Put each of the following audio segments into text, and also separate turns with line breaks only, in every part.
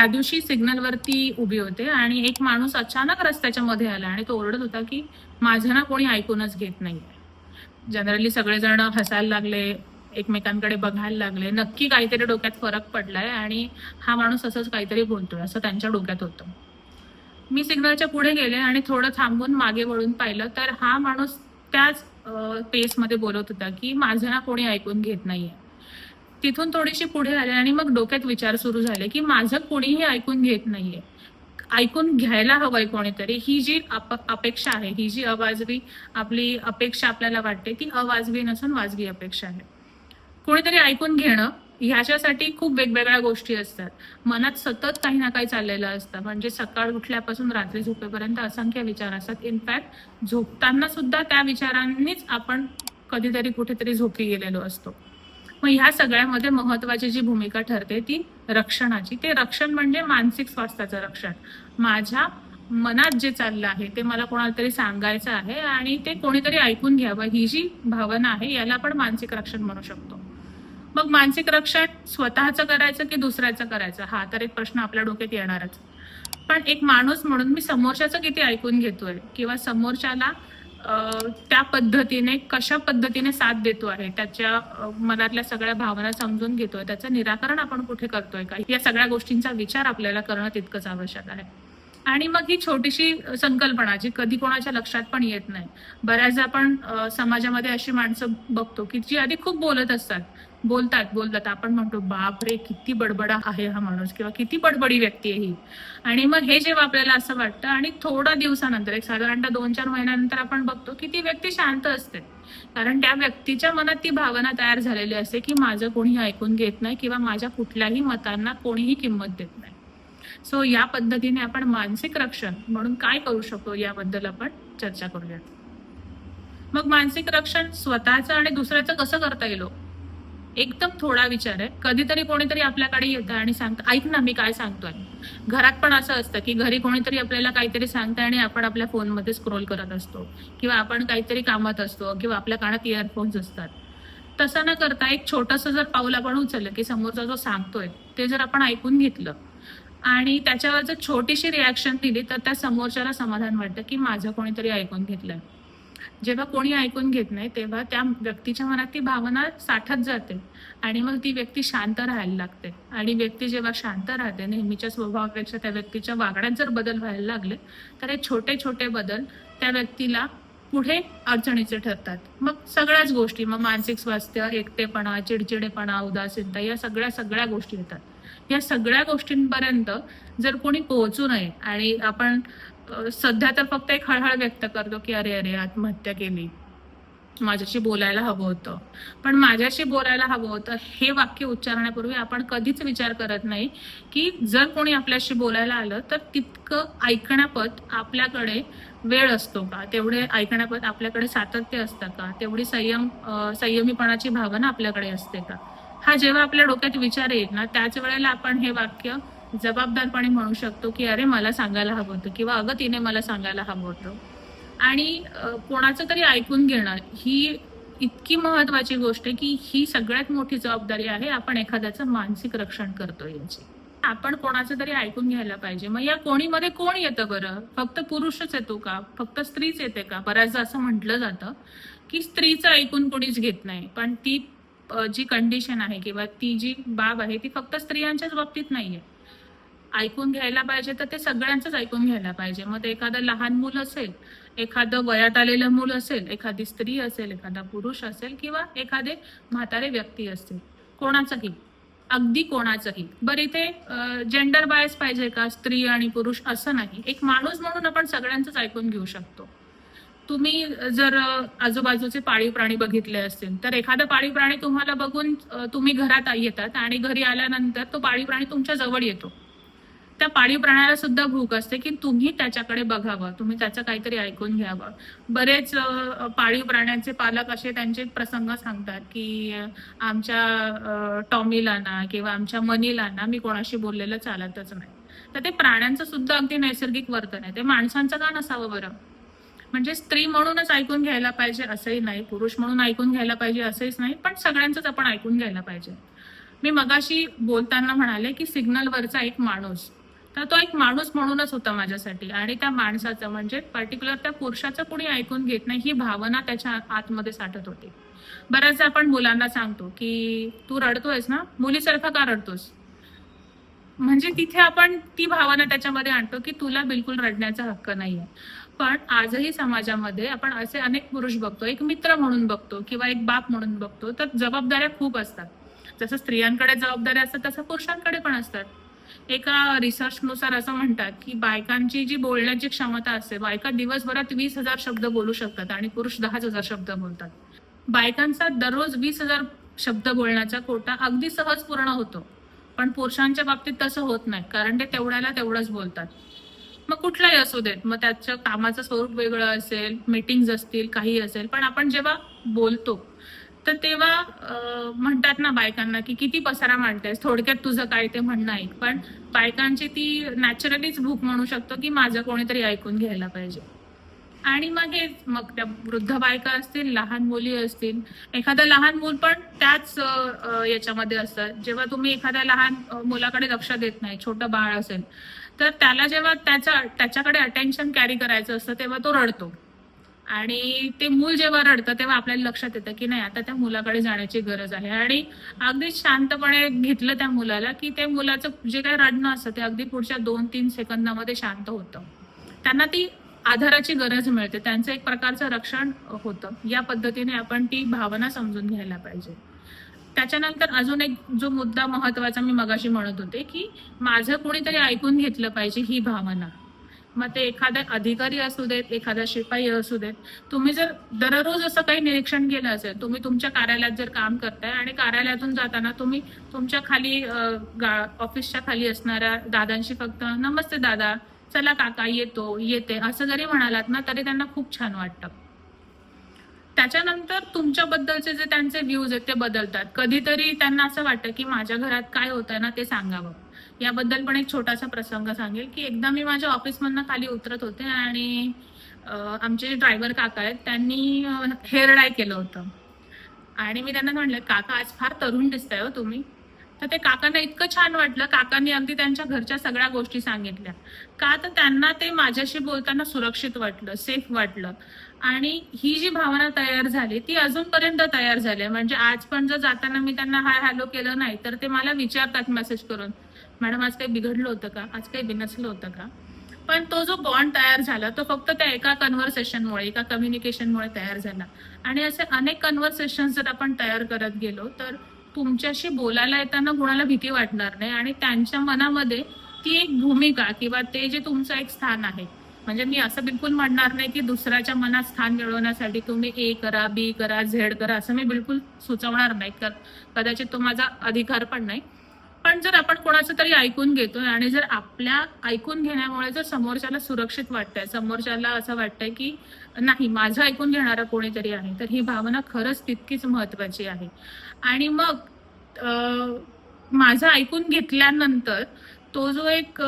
त्या दिवशी सिग्नलवरती उभी होते आणि एक माणूस अचानक रस्त्याच्या मध्ये आला आणि तो ओरडत होता की माझं ना कोणी ऐकूनच घेत नाहीये. जनरली सगळेजण हसायला लागले एकमेकांकडे बघायला लागले. नक्की काहीतरी डोक्यात फरक पडलाय आणि हा माणूस असंच काहीतरी बोलतोय असं त्यांच्या डोक्यात होतं. मी सिग्नलच्या पुढे गेले आणि थोडं थांबून मागे वळून पाहिलं तर हा माणूस त्याच पेसमध्ये बोलत होता की माझं ना कोणी ऐकून घेत नाहीये. तिथून थोडीशी पुढे आले आणि मग डोक्यात विचार सुरू झाले की माझं कोणीही ऐकून घेत नाहीये. ऐकून घ्यायला हवंय कोणीतरी. ही जी अपेक्षा आहे ही जी अवाजवी आपली अपेक्षा आपल्याला वाटते ती अवाजवी नसून वाजवी अपेक्षा आहे. कोणीतरी ऐकून घेणं ह्याच्यासाठी खूप वेगवेगळ्या गोष्टी असतात. मनात सतत काही ना काही चाललेलं असतं. म्हणजे सकाळ उठल्यापासून रात्री झोपेपर्यंत असंख्य विचार असतात. इनफॅक्ट झोपताना सुद्धा त्या विचारांनीच आपण कधीतरी कुठेतरी झोपी गेलेलो असतो. मग ह्या सगळ्यामध्ये महत्वाची जी भूमिका ठरते ती रक्षणाची. ते रक्षण म्हणजे मानसिक स्वास्थ्याचं रक्षण. माझ्या मनात जे चाललं आहे ते मला कोणाला तरी सांगायचं आहे आणि ते कोणीतरी ऐकून घ्यावं. ही जी भावना आहे याला आपण मानसिक रक्षण म्हणू शकतो. मग मानसिक रक्षण स्वतःचं करायचं की दुसऱ्याचं करायचं? हा तर एक प्रश्न आपल्या डोक्यात येणारच. पण एक माणूस म्हणून मी समोरच्याचं किती ऐकून घेतोय किंवा समोरच्याला त्या पद्धतीने कशा पद्धतीने साथ देतो आहे त्याच्या मनातल्या सगळ्या भावना समजून घेतोय त्याचं निराकरण आपण कुठे करतोय का? या सगळ्या गोष्टींचा विचार आपल्याला करणं तितकंच आवश्यक आहे. आणि मग ही छोटीशी संकल्पना जी कधी कोणाच्या लक्षात पण येत नाही. बऱ्याचदा आपण समाजामध्ये अशी माणसं बघतो की जी आधी खूप बोलत असतात. बोलतात बोलतात. आपण म्हणतो बाप रे किती बडबडा आहे हा माणूस किंवा किती बडबडी व्यक्ती आहे ही. आणि मग हे जेव्हा आपल्याला असं वाटतं आणि थोडा दिवसानंतर एक साधारणतः दोन चार महिन्यानंतर आपण बघतो की ती व्यक्ती शांत असते. कारण त्या व्यक्तीच्या मनात ती भावना तयार झालेली असते की माझं कोणी ऐकून घेत नाही किंवा माझ्या कुठल्याही मतांना कोणीही किंमत देत नाही. सो या पद्धतीने आपण मानसिक रक्षण म्हणून काय करू शकतो याबद्दल आपण चर्चा करूयात. मग मानसिक रक्षण स्वतःचं आणि दुसऱ्याचं कसं करता येईल हो? एकदम थोडा विचार आहे. कधीतरी कोणीतरी आपल्याकडे येतं आणि सांगतं ऐक ना मी काय सांगतोय. घरात पण असं असतं की घरी कोणीतरी आपल्याला काहीतरी सांगतं आणि आपण आपल्या फोनमध्ये स्क्रोल करत असतो. किंवा आपण काहीतरी कामात असतो किंवा आपल्या कानात इयरफोन्स असतात. तसं न करता एक छोटस जर पाऊल आपण उचललं की समोरचा जो सांगतोय ते जर आपण ऐकून घेतलं आणि त्याच्यावर जर छोटीशी रिॲक्शन दिली तर त्या समोरच्याला समाधान वाटतं की माझं कोणीतरी ऐकून घेतलं जेव्हा कोणी ऐकून घेत नाही तेव्हा त्या व्यक्तीच्या मनात ती भावना साठत जाते आणि मग ती व्यक्ती शांत राहायला लागते. आणि व्यक्ती जेव्हा शांत राहते नेहमीच्या स्वभावापेक्षा त्या व्यक्तीच्या वागण्यात जर बदल व्हायला लागले तर हे छोटे छोटे बदल त्या व्यक्तीला पुढे अडचणीचे ठरतात. मग सगळ्याच गोष्टी मग मानसिक स्वास्थ्य एकटेपणा चिडचिडेपणा उदासीनता या सगळ्या सगळ्या गोष्टी येतात. या सगळ्या गोष्टींपर्यंत जर कोणी पोहोचू नये आणि आपण सध्या तर फक्त एक हळहळ व्यक्त करतो की अरे अरे आत्महत्या केली. माझ्याशी बोलायला हवं होतं. पण माझ्याशी बोलायला हवं होतं हे वाक्य उच्चारण्यापूर्वी आपण कधीच विचार करत नाही की जर कोणी आपल्याशी बोलायला आलं तर तितकं ऐकण्यापत आपल्याकडे वेळ असतो का? तेवढे ऐकण्यापत आपल्याकडे सातत्य असतं का? तेवढी संयम संयमीपणाची भावना आपल्याकडे असते का? हा जेव्हा आपल्या डोक्यात विचार येईल ना त्याच वेळेला आपण हे वाक्य जबाबदारपणे म्हणू शकतो की अरे मला सांगायला हवं होतं किंवा अगं तिने मला सांगायला हवं होतं. आणि कोणाचं तरी ऐकून घेणं ही इतकी महत्वाची गोष्ट आहे की ही सगळ्यात मोठी जबाबदारी आहे आपण एखाद्याचं मानसिक रक्षण करतो याची. आपण कोणाचं तरी ऐकून घ्यायला पाहिजे. मग या कोणीमध्ये कोण येतं बरं? फक्त पुरुषच येतो का? फक्त स्त्रीच येते का? बऱ्याचदा असं म्हटलं जातं की स्त्रीचं ऐकून कोणीच घेत नाही. पण ती जी कंडिशन आहे किंवा ती जी बाब आहे ती फक्त स्त्रियांच्याच बाबतीत नाहीये. ऐकून घ्यायला पाहिजे तर ते सगळ्यांचंच ऐकून घ्यायला पाहिजे. मग ते एखादं लहान मूल असेल एखादं वयात आलेलं मूल असेल एखादी स्त्री असेल एखादा पुरुष असेल किंवा एखादे म्हातारे व्यक्ती असतील कोणाचंही अगदी कोणाचंही. बरं इथे जेंडर बायस पाहिजे का? स्त्री आणि पुरुष असं नाही. एक माणूस म्हणून आपण सगळ्यांचंच ऐकून घेऊ शकतो. तुम्ही जर आजूबाजूचे पाळीव प्राणी बघितले असतील तर एखादा पाळीव प्राणी तुम्हाला बघून तुम्ही घरात येतात आणि घरी आल्यानंतर तो पाळीव प्राणी तुमच्या जवळ येतो. त्या पाळीव प्राण्याला सुद्धा भूक असते की तुम्ही त्याच्याकडे बघावं तुम्ही त्याचं काहीतरी ऐकून घ्यावं. बरेच पाळीव प्राण्यांचे पालक असे त्यांचे प्रसंग सांगतात की आमच्या टॉमीला ना किंवा आमच्या मनीला ना मी कोणाशी बोललेलं चालतच नाही. तर ते प्राण्यांचं सुद्धा अगदी नैसर्गिक वर्तन आहे. ते माणसांचं का नसावं बरं? म्हणजे स्त्री म्हणूनच ऐकून घ्यायला पाहिजे असंही नाही पुरुष म्हणून ऐकून घ्यायला पाहिजे असंहीच नाही पण सगळ्यांचंच आपण ऐकून घ्यायला पाहिजे. मी मगाशी बोलताना म्हणाले की सिग्नलवरचा एक माणूस तर तो एक माणूस म्हणूनच होता माझ्यासाठी. आणि त्या माणसाचं म्हणजे पर्टिक्युलर त्या पुरुषाचं कुणी ऐकून घेत नाही ही भावना त्याच्या आतमध्ये साठत होती. बऱ्याचदा आपण मुलांना सांगतो की तू रडतोयस ना? मुलीसारखं का रडतोस म्हणजे तिथे आपण ती भावना त्याच्यामध्ये आणतो की तुला बिलकुल रडण्याचा हक्क नाहीये. पण आजही समाजामध्ये आपण असे अनेक पुरुष बघतो एक मित्र म्हणून बघतो किंवा एक बाप म्हणून बघतो तर जबाबदाऱ्या खूप असतात. जसं स्त्रियांकडे जबाबदाऱ्या असतात तसं पुरुषांकडे पण असतात. एका रिसर्चनुसार असं म्हणतात की बायकांची जी बोलण्याची क्षमता असते बायका दिवसभरात वीस हजार शब्द बोलू शकतात आणि पुरुष दहाच हजार शब्द बोलतात. बायकांचा दररोज वीस हजार शब्द बोलण्याचा कोटा अगदी सहज पूर्ण होतो. पण पुरुषांच्या बाबतीत तसं होत नाही कारण ते तेवढ्याला तेवढंच बोलतात. मग कुठलाही असू देत मग त्याचं कामाचं स्वरूप वेगळं असेल मीटिंग्स असतील काही असेल पण आपण जेव्हा बोलतो तर तेव्हा म्हणतात ना बायकांना की किती पसारा मांडतेस थोडक्यात तुझं काय ते म्हणणं ऐक पण बायकांची ती नॅचरलीच भूक म्हणू शकतो की माझं कोणीतरी ऐकून घ्यायला पाहिजे. आणि मग हे मग त्या वृद्ध बायका असतील लहान मुली असतील एखादं लहान मूल पण त्याच याच्यामध्ये असतं जेव्हा तुम्ही एखाद्या लहान मुलाकडे लक्ष देत नाही छोटं बाळ असेल तर त्याला जेव्हा त्याचा त्याच्याकडे अटेन्शन कॅरी करायचं असतं तेव्हा तो रडतो. आणि ते मूल जेव्हा रडतं तेव्हा आपल्याला लक्षात येतं की नाही आता त्या मुलाकडे जाण्याची गरज आहे. आणि अगदी शांतपणे घेतलं त्या मुलाला की ते मुलाचं जे काही रडणं असतं ते अगदी पुढच्या दोन तीन सेकंदामध्ये शांत होतं. त्यांना ती आधाराची गरज मिळते. त्यांचं एक प्रकारचं रक्षण होतं. या पद्धतीने आपण ती भावना समजून घ्यायला पाहिजे. त्याच्यानंतर अजून एक जो मुद्दा महत्त्वाचा मी मगाशी म्हणत होते की माझं कोणीतरी ऐकून घेतलं पाहिजे ही भावना. मग ते एखादा अधिकारी असू देत एखादा शिपाई असू देत तुम्ही जर दररोज असं काही निरीक्षण केलं असेल तुम्ही तुमच्या कार्यालयात जर काम करताय आणि कार्यालयातून जाताना तुम्ही तुमच्या खाली ऑफिसच्या खाली असणाऱ्या दादांशी फक्त नमस्ते दादा चला काका येतो येते असं जरी म्हणालात ना तरी त्यांना खूप छान वाटतं. त्याच्यानंतर तुमच्याबद्दलचे जे त्यांचे व्ह्यूज आहेत ते बदलतात. कधीतरी त्यांना असं वाटतं की माझ्या घरात काय होतंय ना ते सांगावं. याबद्दल पण एक छोटासा प्रसंग सांगेल की एकदा मी माझ्या ऑफिसमधनं खाली उतरत होते आणि आमचे जे ड्रायव्हर काका आहेत त्यांनी हेअर डाय केलं होतं. आणि मी त्यांना म्हणलं काका आज फार तरुण दिसताय हो तुम्ही. तर ते काकांना इतकं छान वाटलं काकांनी अगदी त्यांच्या घरच्या सगळ्या गोष्टी सांगितल्या. का तर त्यांना ते माझ्याशी बोलताना सुरक्षित वाटलं सेफ वाटलं. आणि ही जी भावना तयार झाली ती अजूनपर्यंत तयार झाली आहे. म्हणजे आज पण जर जाताना मी त्यांना हाय हॅलो केलं नाही तर ते मला विचारतात मेसेज करून मॅडम आज काही बिघडलं होतं का? आज काही बिनसलं होतं का? पण तो जो बॉन्ड तयार झाला तो फक्त त्या एका कन्व्हर्सेशनमुळे एका कम्युनिकेशनमुळे तयार झाला. आणि असे अनेक कन्व्हर्सेशन जर आपण तयार करत गेलो तर तुमच्याशी बोलायला येताना कुणाला भीती वाटणार नाही. आणि त्यांच्या मनामध्ये ती एक भूमिका किंवा ते जे तुमचं एक स्थान आहे. म्हणजे मी असं बिलकुल म्हणणार नाही की दुसऱ्याच्या मनात स्थान मिळवण्यासाठी तुम्ही ए करा बी करा झेड करा असं मी बिलकुल सुचवणार नाही. तर कदाचित तो माझा अधिकार पण नाही. पण जर आपण कोणाचं तरी ऐकून घेतोय आणि जर आपल्या ऐकून घेण्यामुळे जर समोरच्याला सुरक्षित वाटतंय समोरच्याला असं वाटतंय की नाही माझं ऐकून घेणारं कोणीतरी आहे तर ही भावना खरंच तितकीच महत्वाची आहे. आणि मग माझं ऐकून घेतल्यानंतर तो जो एक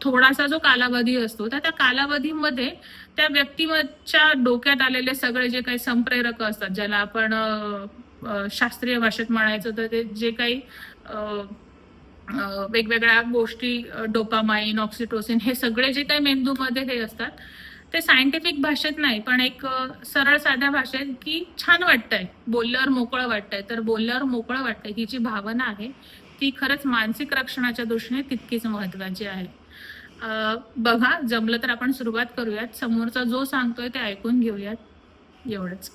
थोडासा जो कालावधी असतो तर त्या कालावधीमध्ये त्या व्यक्तीच्या डोक्यात आलेले सगळे जे काही संप्रेरक असतात ज्याला आपण शास्त्रीय भाषेत म्हणायचं तर ते जे काही वेगवेगळ्या गोष्टी डोपामाइन ऑक्सिटोसिन हे सगळे जे काही मेंदूमध्ये हे असतात ते सायंटिफिक भाषेत नाही पण एक सरळ साध्या भाषेत की छान वाटतंय. बोलल्यावर मोकळं वाटतंय. तर बोलल्यावर मोकळं वाटतंय ही जी भावना आहे ती खरंच मानसिक रक्षणाच्या दृष्टीने तितकीच महत्वाची आहे. बघा जमलं तर आपण सुरुवात करूयात. समोरचा जो सांगतोय ते ऐकून घेऊयात. एवढंच.